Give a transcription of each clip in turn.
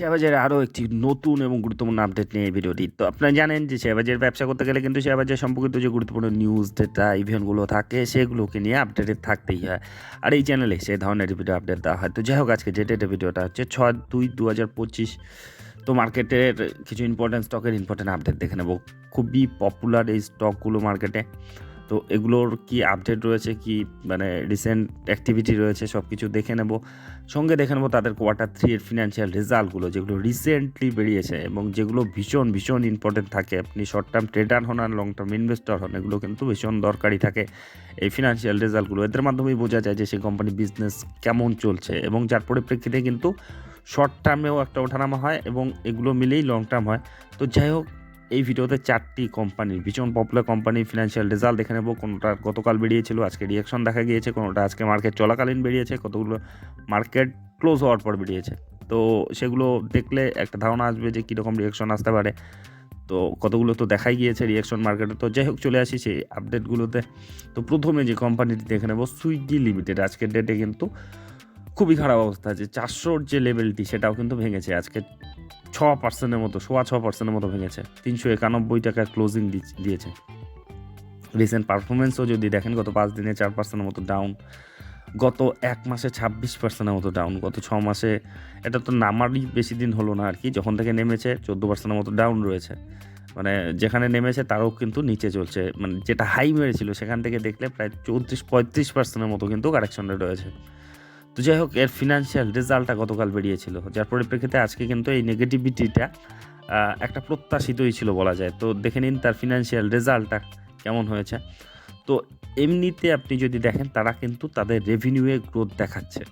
শেয়ারবাজারে আরও একটি নতুন এবং গুরুত্বপূর্ণ আপডেট নিয়ে এই ভিডিওটি। তো আপনারা জানেন যে শেয়ারবাজারের ব্যবসা করতে গেলে কিন্তু শেয়ারবাজার সম্পর্কিত যে গুরুত্বপূর্ণ নিউজ ডেটা ইভেন্টগুলো থাকে, সেগুলোকে নিয়ে আপডেটেড থাকতেই হয়। আর এই চ্যানেলে সেই ধরনের ভিডিও আপডেট দেওয়া হয়। তো যাই হোক আজকে যে ডেটের ভিডিওটা হচ্ছে ছয় দুই দু হাজার পঁচিশ। তো মার্কেটের কিছু ইম্পর্টেন্ট স্টকের ইম্পর্টেন্ট আপডেট দেখে নেব। খুবই পপুলার এই স্টকগুলো মার্কেটে তো এগুলোর কি আপডেট রয়েছে? কি মানে রিসেন্ট অ্যাক্টিভিটি রয়েছে? সব কিছু দেখে নেব। সঙ্গে দেখে নেব তাদের কোয়ার্টার থ্রি এর ফিনান্সিয়াল রেজাল্টগুলো যেগুলো রিসেন্টলি বেরিয়েছে এবং যেগুলো ভীষণ ভীষণ ইম্পর্টেন্ট থাকে। আপনি শর্ট টার্ম ট্রেডার হন আর লং টার্ম ইনভেস্টর হন, এগুলো কিন্তু ভীষণ দরকারি থাকে এই ফিনান্সিয়াল রেজাল্টগুলো এদের মাধ্যমেই বোঝা যায় যে সেই কোম্পানি বিজনেস কেমন চলছে এবং যার পরিপ্রেক্ষিতে কিন্তু শর্ট টার্মেও একটা ওঠানামা হয় এবং এগুলো মিলেই লং টার্ম হয়। তো যাই হোক এই ভিডিওতে চারটি কোম্পানির ভীষণ পপুলার কোম্পানির ফিনান্সিয়াল রেজাল্ট দেখে নেব, কোনোটা গতকাল বেরিয়েছিল, আজকে রিয়াকশন দেখা গিয়েছে, কোনোটা আজকে মার্কেট চলাকালীন বেরিয়েছে, কতগুলো মার্কেট ক্লোজ হওয়ার পর বেরিয়েছে। তো সেগুলো দেখলে একটা ধারণা আসবে যে কীরকম রিয়াকশন আসতে পারে। তো কতগুলো তো দেখাই গিয়েছে রিয়াকশন মার্কেটে তো যাই হোক, চলে আসি সেই আপডেটগুলোতে তো প্রথমে যে কোম্পানিটি দেখে নেব সুইগি লিমিটেড আজকের ডেটে কিন্তু খুবই খারাপ অবস্থা আছে চারশোর যে লেভেলটি সেটাও কিন্তু ভেঙেছে আজকে। ছ পার্সেন্টের মতো, সোয়া ছ পার্সেন্টের মতো ভেঙেছে। তিনশো একানব্বই টাকা ক্লোজিং দিয়েছে। রিসেন্ট পারফরমেন্সও যদি দেখেন, গত পাঁচ দিনে চার পার্সেন্টের মতো ডাউন গত এক মাসে ছাব্বিশ পার্সেন্টের মতো ডাউন গত ছ মাসে এটা তো নামারই বেশি দিন হলো না আর কি যখন থেকে নেমেছে চোদ্দ পার্সেন্টের মতো ডাউন রয়েছে। মানে যেখানে নেমেছে তারও কিন্তু নিচে চলছে মানে যেটা হাই মেরেছিল, সেখান থেকে দেখলে প্রায় চৌত্রিশ পঁয়ত্রিশ পার্সেন্টের মতো কিন্তু কারেকশনে রয়েছে। যাই হোক, এর ফিনান্সিয়াল রেজাল্টটা গতকাল বেরিয়েছিল। যার পরিপ্রেক্ষিতে আজকে কিন্তু এই নেগেটিভিটিটা একটা প্রত্যাশিতই ছিল বলা যায়। তো দেখে নিন তার ফিনান্সিয়াল রেজাল্টটা কেমন হয়েছে। তো এমনিতে আপনি যদি দেখেন, তারা কিন্তু তাদের রেভিনিউয়ে গ্রোথ দেখাচ্ছে।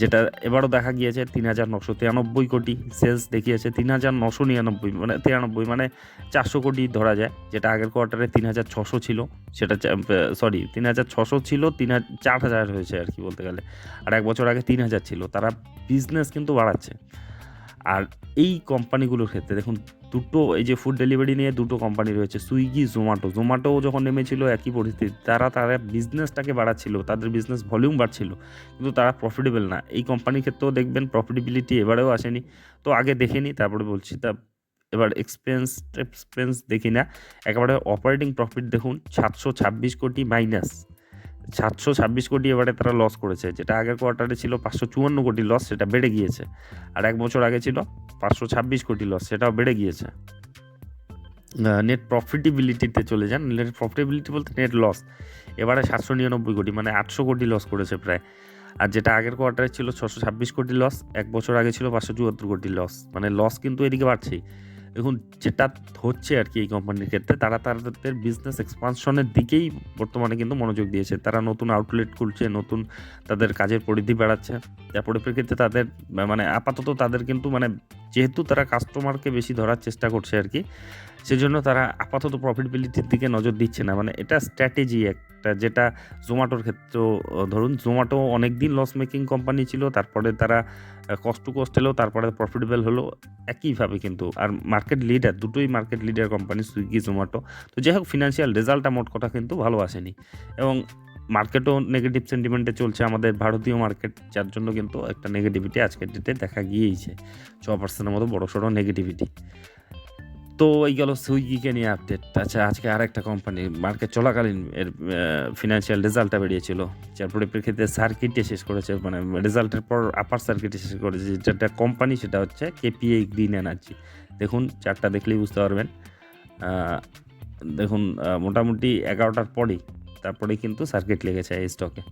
যেটা এবারও দেখা গিয়েছে তিন হাজার নশো তিরানব্বই কোটি সেলস দেখিয়েছে, তিন হাজার নশো নিরানব্বই মানে তিরানব্বই মানে চারশো কোটি ধরা যায়, যেটা আগের কোয়ার্টারে তিন হাজার ছশো ছিল, সেটা সরি তিন হাজার ছশো ছিল, তিন চার হাজার হয়েছে আর কি বলতে গেলে। আর এক বছর আগে তিন হাজার ছিল, তারা বিজনেস কিন্তু বাড়াচ্ছে। আর এই কোম্পানিগুলোর ক্ষেত্রে দেখুন দুটো, এই যে ফুড ডেলিভারি নিয়ে দুটো কোম্পানি রয়েছে সুইগি জোম্যাটো জোম্যাটোও যখন নেমেছিল একই পরিস্থিতি, তারা তারা বিজনেসটাকে বাড়াচ্ছিল, তাদের বিজনেস ভলিউম বাড়ছিল, কিন্তু তারা প্রফিটেবল না। এই কোম্পানির ক্ষেত্রেও দেখবেন প্রফিটেবিলিটি এবারেও আসেনি। তো আগে দেখে নিই তারপরে বলছি, তা এবার এক্সপেন্স এক্সপেন্স দেখি না। একেবারে অপারেটিং প্রফিট দেখুন, সাতশো ছাব্বিশ কোটি মাইনাস সাতশো ছাব্বিশ কোটি এবারে তারা লস করেছে, যেটা আগের কোয়ার্টারে ছিল পাঁচশো চুয়ান্ন কোটি লস সেটা বেড়ে গিয়েছে। আর এক বছর আগে ছিল পাঁচশো ছাব্বিশ কোটি লস সেটাও বেড়ে গিয়েছে। নেট প্রফিটেবিলিটিতে চলে যান। নেট প্রফিটেবিলিটি বলতে নেট লস এবারে সাতশো নিরানব্বই কোটি মানে আটশো কোটি লস করেছে প্রায়। আর যেটা আগের কোয়ার্টারে ছিল ছশো ছাব্বিশ কোটি লস এক বছর আগে ছিল পাঁচশো চুয়াত্তর কোটি লস মানে লস কিন্তু এদিকে বাড়ছেই। দেখুন যেটা হচ্ছে আর কি এই কোম্পানির ক্ষেত্রে, তারা তাদের বিজনেস এক্সপানশনের দিকেই বর্তমানে কিন্তু মনোযোগ দিয়েছে। তারা নতুন আউটলেট খুলছে, নতুন তাদের কাজের পরিধি বাড়াচ্ছে। যার পরিপ্রেক্ষিতে তাদের মানে আপাতত তাদের কিন্তু মানে যেহেতু তারা কাস্টমারকে বেশি ধরার চেষ্টা করছে আর কি সেজন্য তারা আপাতত প্রফিটেবিলিটির দিকে নজর দিচ্ছে না। মানে এটা স্ট্র্যাটেজি একটা, যেটা জোম্যাটোর ক্ষেত্রেও ধরুন জোম্যাটো অনেক দিন লস মেকিং কোম্পানি ছিল, তারপরে তারা কষ্ট কষ্ট এলেও তারপরে প্রফিটেবল হলো, একইভাবে কিন্তু। আর মার্কেট লিডার দুটোই market leader company Swiggy Zomato তো যাই হোক ফিনান্সিয়াল রেজাল্টটা মোট কথা কিন্তু ভালো আসেনি। এবং মার্কেটও নেগেটিভ সেন্টিমেন্টে চলছে, আমাদের ভারতীয় মার্কেট যার জন্য কিন্তু একটা নেগেটিভিটি আজকের ডেটে দেখা গিয়েইছে। ছ পার্সেন্টের মতো বড় সড়ো নেগেটিভিটি তো এই গেল সুইগিকে নিয়ে আপডেট আচ্ছা আজকে আর একটা কোম্পানি মার্কেট চলাকালীন এর ফিনান্সিয়াল রেজাল্টটা বেরিয়েছিল। যার পরিপ্রেক্ষিতে সার্কিটে শেষ করেছে মানে রেজাল্টের পর আপার সার্কিটে শেষ করেছে। যেটা কোম্পানি সেটা হচ্ছে কেপিআই গ্রিন এনার্জি দেখুন চারটা দেখলেই বুঝতে পারবেন। দেখুন মোটামুটি এগারোটার পরেই, তারপরেই কিন্তু সার্কিট লেগেছে এই স্টকে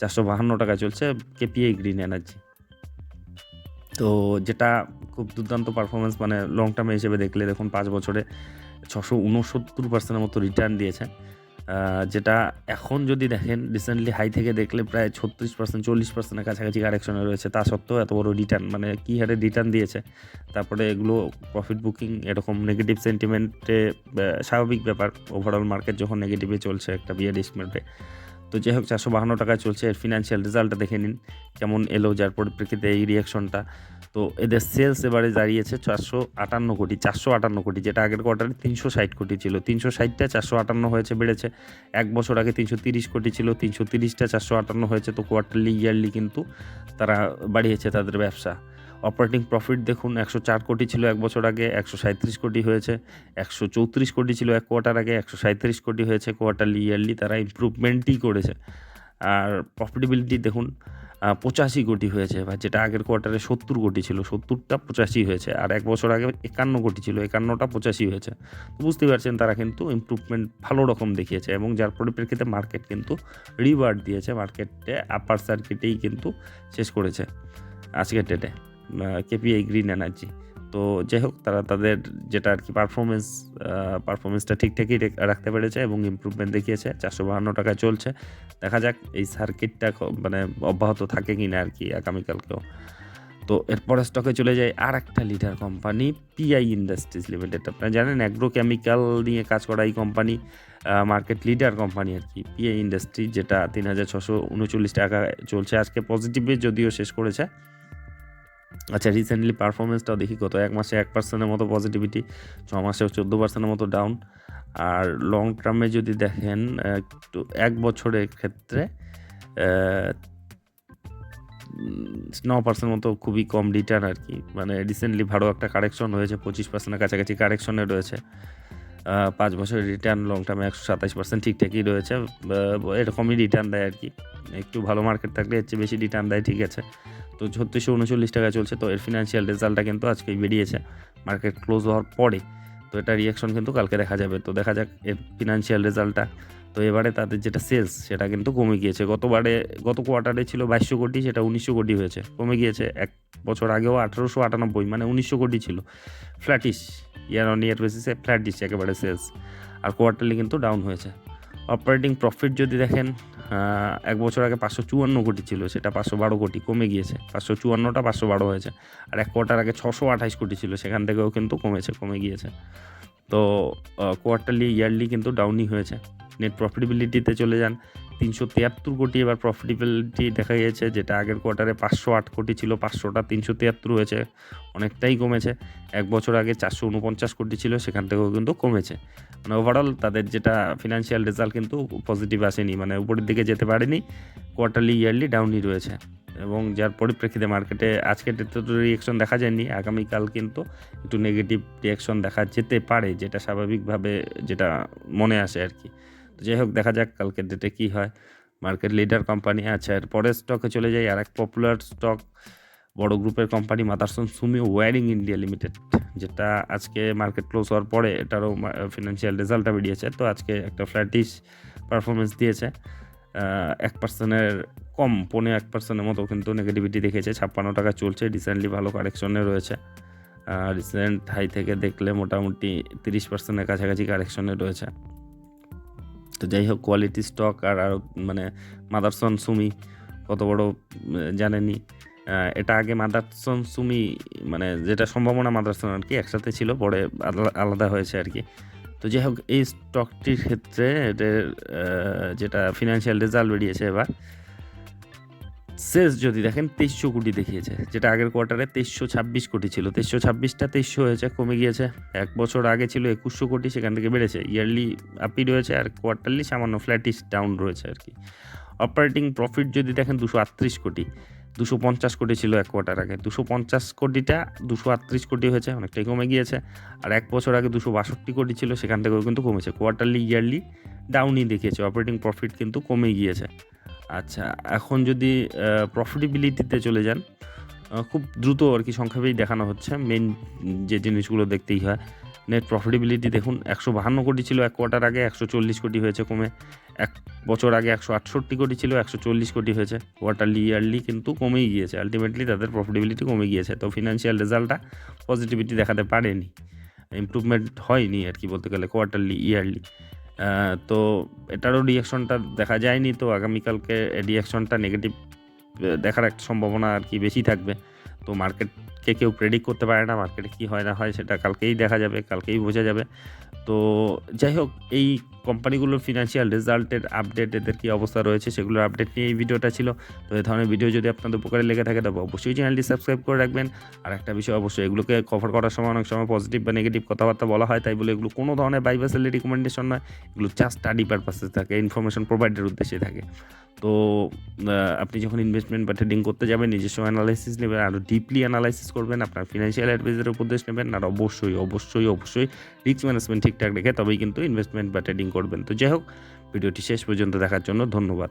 চারশো বাহান্ন টাকা চলছে কেপিআই গ্রিন এনার্জি তো যেটা খুব দুর্দান্ত পারফরমেন্স মানে লং টার্মে হিসেবে দেখলে দেখুন পাঁচ বছরে ছশো উনসত্তর পার্সেন্টের মতো রিটার্ন দিয়েছে। যেটা এখন যদি দেখেন রিসেন্টলি হাই থেকে দেখলে প্রায় ছত্রিশ পার্সেন্ট চল্লিশ পার্সেন্টের কাছাকাছি কারেকশনে রয়েছে। তা সত্ত্বেও এত বড় রিটার্ন মানে কী হারে রিটার্ন দিয়েছে? তারপরে এগুলো প্রফিট বুকিং এরকম নেগেটিভ সেন্টিমেন্টে স্বাভাবিক ব্যাপার। ওভারঅল মার্কেট যখন নেগেটিভে চলছে একটা বিয়ার ডিসমেন্টে তো যাই হোক, চারশো বাহান্ন টাকায় চলছে। এর ফিনান্সিয়াল রেজাল্টটা দেখে নিন, কেমন এলো, যার পরিপ্রেক্ষিতে এই রিয়াকশনটা তো এদের সেলস এবারে দাঁড়িয়েছে চারশো আটান্ন কোটি, চারশো আটান্ন কোটি, যেটা আগের কোয়ার্টারে তিনশো ষাট কোটি ছিল। তিনশো ষাটটা চারশো আটান্ন হয়েছে, বেড়েছে। এক বছর আগে তিনশো তিরিশ কোটি ছিল, তিনশো তিরিশটা চারশো আটান্ন হয়েছে। তো কোয়ার্টারলি ইয়ারলি কিন্তু তারা বাড়িয়েছে তাদের ব্যবসা। অপারেটিং প্রফিট দেখুন, একশো চার কোটি ছিল এক বছর আগে, একশো সাঁত্রিশ কোটি হয়েছে, একশো চৌত্রিশ কোটি ছিল এক কোয়ার্টার আগে, একশো সাঁত্রিশ কোটি হয়েছে কোয়ার্টারলি ইয়ারলি তারা ইম্প্রুভমেন্টই করেছে। আর প্রফিটেবিলিটি দেখুন পঁচাশি কোটি হয়েছে, বা যেটা আগের কোয়ার্টারে সত্তর কোটি ছিল, সত্তরটা পঁচাশি হয়েছে, আর এক বছর আগে একান্ন কোটি ছিল, একান্নটা পঁচাশি হয়েছে। তো বুঝতেই পারছেন, তারা কিন্তু ইমপ্রুভমেন্ট ভালো রকম দেখিয়েছে, এবং যার পরিপ্রেক্ষিতে মার্কেট কিন্তু রিওয়ার্ড দিয়েছে মার্কেটে আপার সার্কিটেই কিন্তু শেষ করেছে, আজকের ডেটে কেপিআই গ্রিন এনার্জি তো যাই হোক, তারা তাদের যেটা আর কি পারফরমেন্স পারফরমেন্সটা ঠিকঠাকই রাখতে পেরেছে এবং ইমপ্রুভমেন্ট দেখিয়েছে। চারশো বাহান্ন টাকায় চলছে। দেখা যাক এই সার্কিটটা মানে অব্যাহত থাকে কি না আর কি আগামীকালকেও। তো এরপরে স্টকে চলে যায় আর একটা leader company PI industries limited আপনারা জানেন অ্যাগ্রো কেমিক্যাল নিয়ে কাজ করা এই কোম্পানি মার্কেট লিডার কোম্পানি আর কি। পিআই ইন্ডাস্ট্রি যেটা তিন হাজার ছশো উনচল্লিশ টাকা চলছে। আজকে পজিটিভে যদিও শেষ করেছে। আচ্ছা রিসেন্টলি পারফরমেন্সটাও দেখি কত, এক মাসে এক পার্সেন্টের মতো পজিটিভিটি ছ মাসেও চোদ্দ পার্সেন্টের মতো ডাউন আর লং টার্মে যদি দেখেন, একটু, এক বছরের ক্ষেত্রে ন পার্সেন্ট মতো খুবই কম রিটার্ন আর কি মানে রিসেন্টলি ভালো একটা কারেকশন হয়েছে, পঁচিশ পার্সেন্টের কাছাকাছি কারেকশনে রয়েছে। পাঁচ বছরের রিটার্ন লং টার্মে একশো সাতাশ পার্সেন্ট ঠিকঠাকই রয়েছে এরকমই রিটার্ন দেয় আর কি একটু ভালো মার্কেট থাকলে এর চেয়ে বেশি রিটার্ন দেয়, ঠিক আছে। তো ছত্রিশশো উনচল্লিশ টাকা চলছে। তো এর ফিনান্সিয়াল রেজাল্টটা কিন্তু আজকেই বেরিয়েছে। মার্কেট ক্লোজ হওয়ার পরে তো এটা রিয়াকশন কিন্তু কালকে দেখা যাবে। তো দেখা যাক এর ফিনান্সিয়াল রেজাল্টটা তো এবারে তাদের যেটা সেলস সেটা কিন্তু কমে গিয়েছে। গতবারে, গত কোয়ার্টারে ছিল বাইশশো কোটি, সেটা উনিশশো কোটি হয়েছে। কমে গিয়েছে। এক বছর আগেও আঠারোশো আটানব্বই মানে উনিশশো কোটি ছিল। ফ্ল্যাটিশ ইয়ার অন ইয়ার বেসিসে ফ্ল্যাটিশ একেবারে সেলস আর কোয়ার্টারলি কিন্তু ডাউন হয়েছে। অপারেটিং প্রফিট যদি দেখেন এক বছর আগে পাঁচশো চুয়ান্ন কোটি ছিল, সেটা পাঁচশো বারো কোটি, কমে গিয়েছে। পাঁচশো চুয়ান্নটা পাঁচশো বারো হয়েছে। আর এক কোয়ার্টার আগে ছশো আঠাশ কোটি ছিল, সেখান থেকেও কিন্তু কমেছে, কমে গিয়েছে। তো কোয়ার্টারলি ইয়ারলি কিন্তু ডাউনই হয়েছে। নেট প্রফিটেবিলিটিতে চলে যান তিনশো তিয়াত্তর কোটি এবার প্রফিটেবিলিটি দেখা গিয়েছে, যেটা আগের কোয়ার্টারে পাঁচশো আট কোটি ছিল, পাঁচশোটা তিনশো তিয়াত্তর হয়েছে, অনেকটাই কমেছে। এক বছর আগে চারশো উনপঞ্চাশ কোটি ছিল, সেখান থেকেও কিন্তু কমেছে। মানে ওভারঅল তাদের যেটা ফিনান্সিয়াল রেজাল্ট কিন্তু পজিটিভ আসেনি মানে উপরের দিকে যেতে পারেনি কোয়ার্টারলি ইয়ারলি ডাউনই রয়েছে। এবং যার পরিপ্রেক্ষিতে মার্কেটে আজকে তো রিয়েকশন দেখা যায়নি, আগামীকাল কিন্তু একটু নেগেটিভ রিয়াকশন দেখা যেতে পারে, যেটা স্বাভাবিকভাবে যেটা মনে আসে আর কি। যাই হোক, দেখা যাক কালকের ডেটে কী হয়। মার্কেট লিডার কোম্পানি আচ্ছা আর পরের স্টকে চলে যাই। আর এক পপুলার স্টক বড় গ্রুপের company Motherson Sumi wiring India limited যেটা আজকে মার্কেট ক্লোজ হওয়ার পরে এটারও ফিনান্সিয়াল রেজাল্টটা বেরিয়েছে। তো আজকে একটা ফ্ল্যাটিশ পারফরমেন্স দিয়েছে। এক পার্সেন্টের কম পনেরো এক পার্সেন্টের মতো কিন্তু নেগেটিভিটি দেখেছে। ছাপ্পান্ন টাকা চলছে রিসেন্টলি ভালো কারেকশনে রয়েছে। রিসেন্ট হাই থেকে দেখলে মোটামুটি তিরিশ পার্সেন্টের কাছাকাছি কারেকশনে রয়েছে। তো যাই হোক কোয়ালিটি স্টক আর আরও মানে মাদারসন সুমি কত বড় জানেনি এটা আগে মাদারসন সুমি মানে যেটা সম্ভাবনা মাদারসন আর কি একসাথে ছিল, পরে আলা- আলাদা হয়েছে আর কি তো যাই হোক, এই স্টকটির ক্ষেত্রে যেটা ফিনান্সিয়াল রেজাল্ট বেরিয়েছে এবার সেলস যদি দেখেন তেইশশো কোটি দেখিয়েছে, যেটা আগের কোয়ার্টারে তেইশশো ছাব্বিশ কোটি ছিল। তেইশশো ছাব্বিশটা তেইশশো হয়েছে, কমে গিয়েছে। এক বছর আগে ছিল একুশশো কোটি, সেখান থেকে বেড়েছে। ইয়ারলি আপি রয়েছে আর কোয়ার্টারলি সামান্য ফ্ল্যাটিশ ডাউন রয়েছে আর কি। অপারেটিং প্রফিট যদি দেখেন দুশো আটত্রিশ কোটি, দুশো পঞ্চাশ কোটি ছিল এক কোয়ার্টার আগে। দুশো পঞ্চাশ কোটিটা দুশো আটত্রিশ কোটি হয়েছে, অনেকটাই কমে গিয়েছে। আর এক বছর আগে দুশো বাষট্টি কোটি ছিল, সেখান থেকেও কিন্তু কমেছে। কোয়ার্টারলি ইয়ারলি ডাউনই দেখিয়েছে। অপারেটিং প্রফিট কিন্তু কমে গিয়েছে। আচ্ছা এখন যদি প্রফিটেবিলিটিতে চলে যান খুব দ্রুত আর কি সংক্ষেপেই দেখানো হচ্ছে। মেন যে জিনিসগুলো দেখতেই হয় নেট প্রফিটেবিলিটি দেখুন, একশো বাহান্ন কোটি ছিল এক কোয়ার্টার আগে, একশো চল্লিশ কোটি হয়েছে কমে। এক বছর আগে একশো আটষট্টি কোটি ছিল, একশো চল্লিশ কোটি হয়েছে। কোয়ার্টারলি ইয়ারলি কিন্তু কমেই গিয়েছে। আলটিমেটলি তাদের প্রফিটেবিলিটি কমে গিয়েছে। তো ফিনান্সিয়াল রেজাল্টটা পজিটিভিটি দেখাতে পারেনি। ইমপ্রুভমেন্ট হয়নি আর কি বলতে গেলে কোয়ার্টারলি ইয়ারলি তো এটারও রিয়াকশনটা দেখা যায়নি, তো আগামীকালকে রিয়াকশনটা নেগেটিভ দেখার একটা সম্ভাবনা আর কি বেশি থাকবে। তো মার্কেট মার্কেটকে কেউ প্রেডিক্ট করতে পারে না মার্কেটে কী হয় না হয় সেটা কালকেই দেখা যাবে, কালকেই বোঝা যাবে। তো যাই হোক, এই কোম্পানিগুলোর ফিনান্সিয়াল রেজাল্টের আপডেট এদের কী অবস্থা রয়েছে সেগুলোর আপডেট নিয়ে এই ভিডিওটা ছিল। তো এই ধরনের ভিডিও যদি আপনাদের উপকারে লেগে থাকে, তবে অবশ্যই চ্যানেলটি সাবস্ক্রাইব করে রাখবেন। আর একটা বিষয় অবশ্যই, এগুলোকে কভার করার সময় অনেক সময় পজিটিভ বা নেগেটিভ কথাবার্তা বলা হয়, তাই বলে এগুলো কোনো ধরনের বাইবাসেলি রিকমেন্ডেশন নয়। এগুলো জাস্ট স্টাডি পারপাসে থাকে ইনফরমেশন প্রোভাইডের উদ্দেশ্যে থাকে। তো আপনি যখন ইনভেস্টমেন্ট বা ট্রেডিং করতে যাবেন, নিজস্ব অ্যানালাইসিস নেবেন আরও ডিপলি অ্যানালাইসিস করবেন, আপনার ফিনান্সিয়াল অ্যাডভাইজের উপদেশ নেবেন আর অবশ্যই অবশ্যই অবশ্যই রিস্ক ম্যানেজমেন্ট ঠিকঠাক রেখে তবেই কিন্তু ইনভেস্টমেন্ট বা ট্রেডিং করবেন। তো যাই হোক, ভিডিওটি শেষ পর্যন্ত দেখার জন্য ধন্যবাদ।